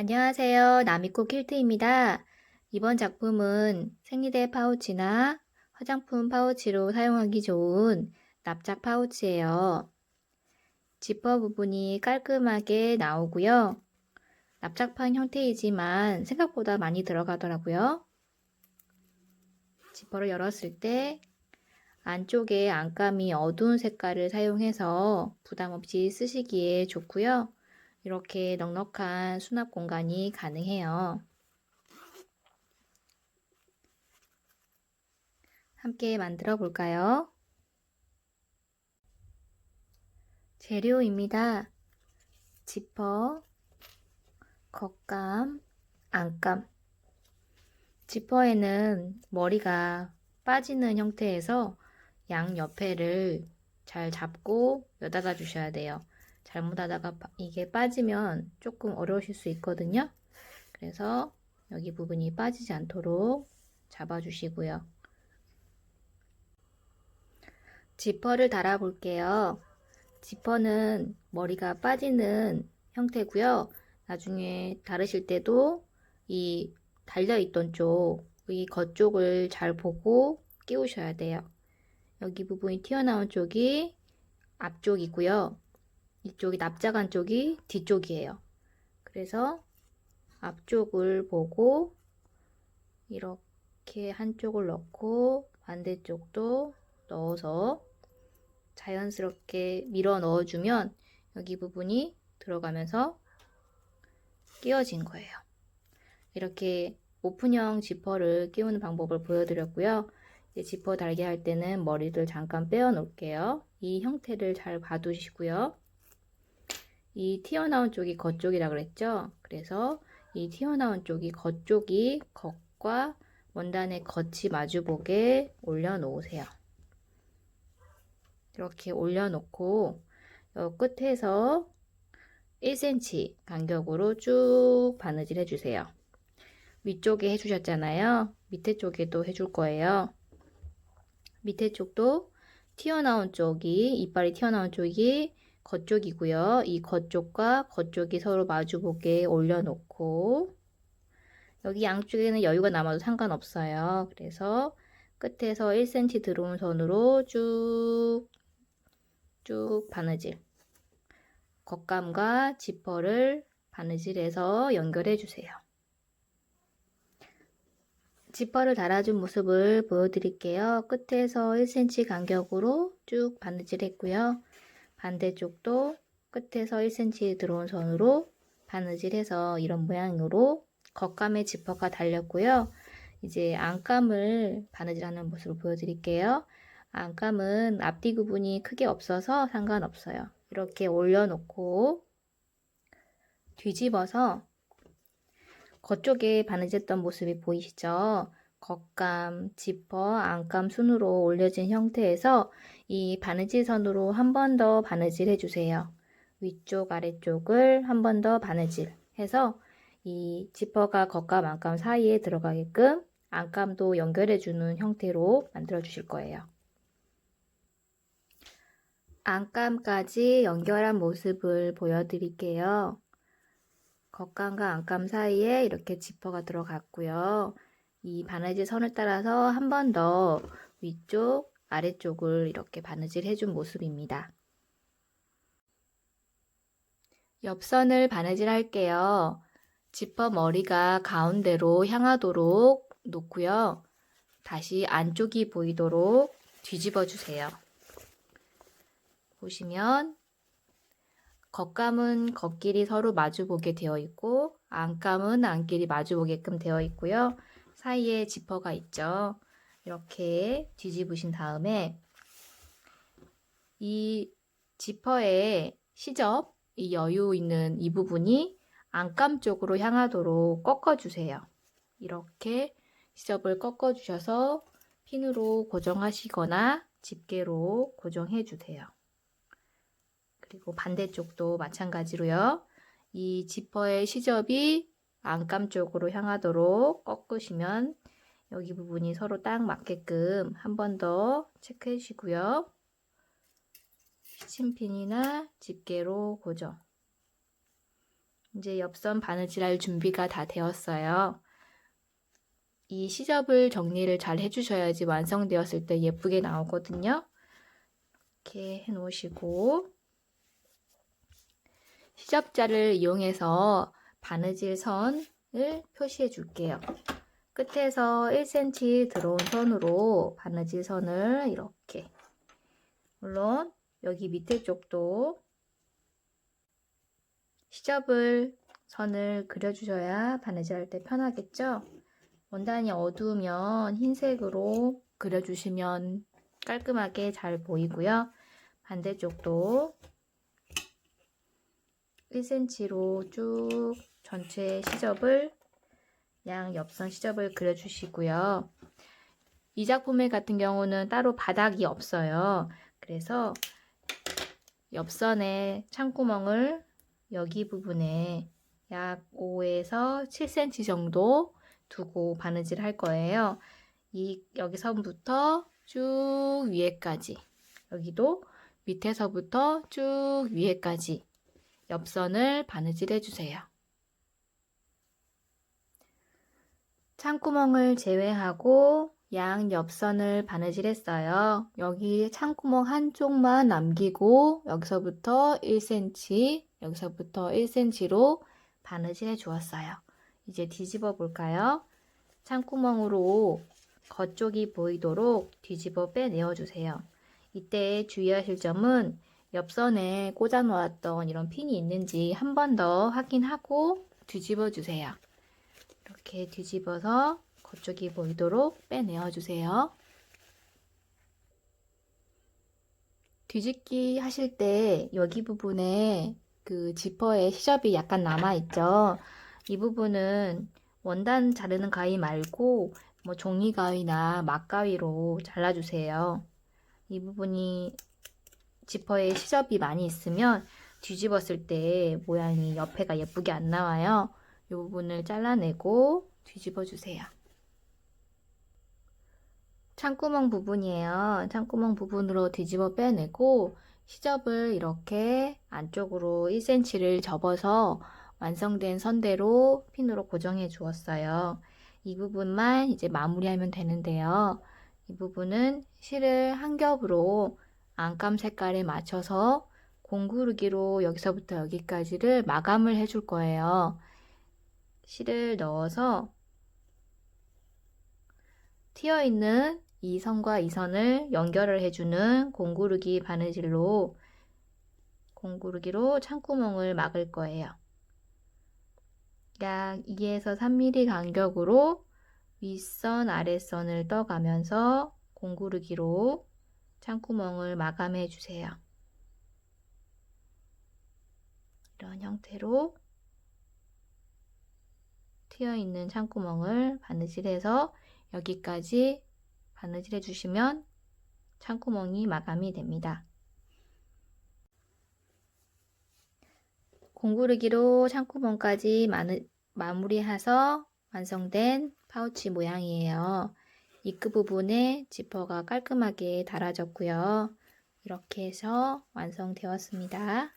안녕하세요. 나미코 퀼트입니다. 이번 작품은 생리대 파우치나 화장품 파우치로 사용하기 좋은 납작 파우치예요. 지퍼 부분이 깔끔하게 나오고요. 납작판 형태이지만 생각보다 많이 들어가더라고요. 지퍼를 열었을 때 안쪽에 안감이 어두운 색깔을 사용해서 부담 없이 쓰시기에 좋고요. 이렇게 넉넉한 수납 공간이 가능해요. 함께 만들어 볼까요? 재료입니다. 지퍼, 겉감, 안감. 지퍼에는 머리가 빠지는 형태에서 양 옆에를 잘 잡고 여닫아 주셔야 돼요. 잘못하다가 이게 빠지면 조금 어려우실 수 있거든요. 그래서 여기 부분이 빠지지 않도록 잡아주시고요. 지퍼를 달아 볼게요. 지퍼는 머리가 빠지는 형태고요. 나중에 다르실 때도 이 달려있던 쪽, 이 겉쪽을 잘 보고 끼우셔야 돼요. 여기 부분이 튀어나온 쪽이 앞쪽이고요. 이쪽이 납작한 쪽이 뒤쪽이에요. 그래서 앞쪽을 보고 이렇게 한쪽을 넣고 반대쪽도 넣어서 자연스럽게 밀어 넣어주면 여기 부분이 들어가면서 끼워진 거예요. 이렇게 오픈형 지퍼를 끼우는 방법을 보여드렸고요. 지퍼 달게 할 때는 머리를 잠깐 빼어 놓을게요. 이 형태를 잘 봐두시고요. 이 튀어나온 쪽이 겉쪽이라 그랬죠? 그래서 이 튀어나온 쪽이 겉쪽이 겉과 원단의 겉이 마주보게 올려놓으세요. 이렇게 올려놓고 끝에서 1cm 간격으로 쭉 바느질 해주세요. 위쪽에 해주셨잖아요. 밑에 쪽에도 해줄 거예요. 밑에 쪽도 튀어나온 쪽이, 이빨이 튀어나온 쪽이 겉쪽이고요. 이 겉쪽과 겉쪽이 서로 마주보게 올려놓고 여기 양쪽에는 여유가 남아도 상관없어요. 그래서 끝에서 1cm 들어온 선으로 쭉, 쭉 바느질. 겉감과 지퍼를 바느질해서 연결해 주세요. 지퍼를 달아준 모습을 보여드릴게요. 끝에서 1cm 간격으로 쭉 바느질 했고요. 반대쪽도 끝에서 1cm 들어온 선으로 바느질해서 이런 모양으로 겉감에 지퍼가 달렸고요. 이제 안감을 바느질하는 모습을 보여드릴게요. 안감은 앞뒤 구분이 크게 없어서 상관없어요. 이렇게 올려놓고 뒤집어서 겉쪽에 바느질했던 모습이 보이시죠? 겉감, 지퍼, 안감 순으로 올려진 형태에서 이 바느질 선으로 한 번 더 바느질 해주세요. 위쪽, 아래쪽을 한 번 더 바느질 해서 이 지퍼가 겉감, 안감 사이에 들어가게끔 안감도 연결해주는 형태로 만들어 주실 거예요. 안감까지 연결한 모습을 보여드릴게요. 겉감과 안감 사이에 이렇게 지퍼가 들어갔고요. 이 바느질 선을 따라서 한 번 더 위쪽, 아래쪽을 이렇게 바느질 해준 모습입니다. 옆선을 바느질 할게요. 지퍼 머리가 가운데로 향하도록 놓고요. 다시 안쪽이 보이도록 뒤집어 주세요. 보시면 겉감은 겉길이 서로 마주보게 되어 있고 안감은 안길이 마주보게끔 되어 있고요. 사이에 지퍼가 있죠. 이렇게 뒤집으신 다음에 이 지퍼의 시접, 이 여유 있는 이 부분이 안감 쪽으로 향하도록 꺾어주세요. 이렇게 시접을 꺾어주셔서 핀으로 고정하시거나 집게로 고정해 주세요. 그리고 반대쪽도 마찬가지로요. 이 지퍼의 시접이 안감 쪽으로 향하도록 꺾으시면 여기 부분이 서로 딱 맞게끔 한 번 더 체크해 주시고요. 시침핀이나 집게로 고정. 이제 옆선 바느질 할 준비가 다 되었어요. 이 시접을 정리를 잘 해주셔야지 완성되었을 때 예쁘게 나오거든요. 이렇게 해 놓으시고 시접자를 이용해서 바느질 선을 표시해 줄게요. 끝에서 1cm 들어온 선으로 바느질 선을 이렇게 물론 여기 밑에 쪽도 시접을 선을 그려주셔야 바느질 할 때 편하겠죠? 원단이 어두우면 흰색으로 그려주시면 깔끔하게 잘 보이고요. 반대쪽도 1cm로 쭉 전체 시접을 양 옆선 시접을 그려주시고요. 이 작품의 같은 경우는 따로 바닥이 없어요. 그래서 옆선에 창구멍을 여기 부분에 약 5에서 7cm 정도 두고 바느질 할 거예요. 이 여기서부터 쭉 위에까지 여기도 밑에서부터 쭉 위에까지 옆선을 바느질 해주세요. 창구멍을 제외하고 양 옆선을 바느질했어요. 여기 창구멍 한쪽만 남기고 여기서부터 1cm, 여기서부터 1cm로 바느질 해 주었어요. 이제 뒤집어 볼까요? 창구멍으로 겉쪽이 보이도록 뒤집어 빼내어 주세요. 이때 주의하실 점은 옆선에 꽂아 놓았던 이런 핀이 있는지 한 번 더 확인하고 뒤집어 주세요. 이렇게 뒤집어서 겉쪽이 보이도록 빼내어 주세요. 뒤집기 하실 때 여기 부분에 그 지퍼에 시접이 약간 남아 있죠. 이 부분은 원단 자르는 가위 말고 뭐 종이 가위나 막가위로 잘라주세요. 이 부분이 지퍼에 시접이 많이 있으면 뒤집었을 때 모양이 옆에가 예쁘게 안 나와요. 이 부분을 잘라내고 뒤집어 주세요. 창구멍 부분이에요. 창구멍 부분으로 뒤집어 빼내고 시접을 이렇게 안쪽으로 1cm를 접어서 완성된 선대로 핀으로 고정해 주었어요. 이 부분만 이제 마무리하면 되는데요. 이 부분은 실을 한 겹으로 안감 색깔에 맞춰서 공구르기로 여기서부터 여기까지를 마감을 해줄 거예요. 실을 넣어서 튀어 있는 이 선과 이 선을 연결을 해주는 공구르기 바느질로 공구르기로 창구멍을 막을 거예요. 약 2에서 3mm 간격으로 윗선 아랫선을 떠가면서 공구르기로 창구멍을 마감해 주세요. 이런 형태로 튀어 있는 창구멍을 바느질해서 여기까지 바느질해 주시면 창구멍이 마감이 됩니다. 공구르기로 창구멍까지 마무리해서 완성된 파우치 모양이에요. 이끝 부분에 지퍼가 깔끔하게 달아졌고요. 이렇게 해서 완성되었습니다.